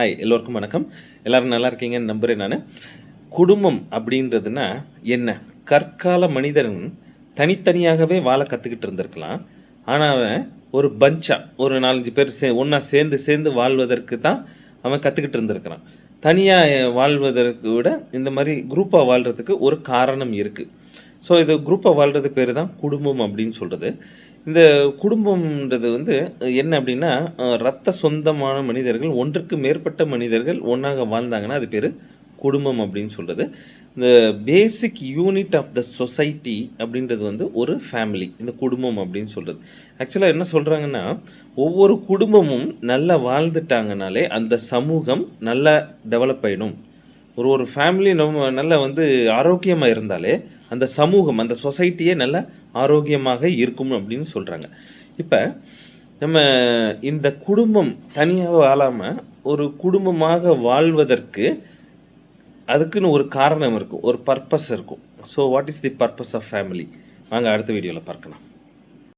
Hi எல்லோருக்கும் வணக்கம். எல்லோரும் நல்லா இருக்கீங்கன்னு நம்புகிறேன் நான். குடும்பம் அப்படின்றதுனா என்ன? கற்கால மனிதன் தனித்தனியாகவே வாழ கற்றுக்கிட்டு இருந்திருக்கலாம். ஆனால் அவன் ஒரு பஞ்சாக ஒரு நாலஞ்சு பேர் சே ஒன்றா சேர்ந்து சேர்ந்து வாழ்வதற்கு தான் அவன் கற்றுக்கிட்டு இருந்திருக்கிறான். தனியாக வாழ்வதற்கு விட இந்த மாதிரி குரூப்பாக வாழ்கிறதுக்கு ஒரு காரணம் இருக்குது ஸோ இது குரூப்பாக வாழ்கிறது பேர் தான் குடும்பம் அப்படின்னு சொல்கிறது இந்த குடும்பம்ன்றது வந்து என்ன அப்படின்னா ரத்த சொந்தமான மனிதர்கள் ஒன்றுக்கு மேற்பட்ட மனிதர்கள் ஒன்றாக வாழ்ந்தாங்கன்னா அது பேர் குடும்பம் அப்படின்னு சொல்கிறது இந்த basic unit of the society அப்படின்றது வந்து ஒரு ஃபேமிலி இந்த குடும்பம் அப்படின்னு சொல்கிறது ஆக்சுவலாக என்ன சொல்கிறாங்கன்னா ஒவ்வொரு குடும்பமும் நல்லா வாழ்ந்துட்டாங்கனாலே அந்த சமூகம் நல்லா டெவலப் ஆகிடும் ஒரு ஒரு ஃபேமிலி நம்ம நல்லா வந்து ஆரோக்கியமாக இருந்தாலே அந்த சமூகம் அந்த சொசைட்டியே நல்ல ஆரோக்கியமாக இருக்கும் அப்படின்னு சொல்கிறாங்க இப்போ நம்ம இந்த குடும்பம் தனியாக வாழாமல் ஒரு குடும்பமாக வாழ்வதற்கு அதுக்குன்னு ஒரு காரணம் இருக்கும் ஒரு பர்பஸ் இருக்கும். So what is the purpose of family வாங்க அடுத்த வீடியோவில் பார்க்கலாம்.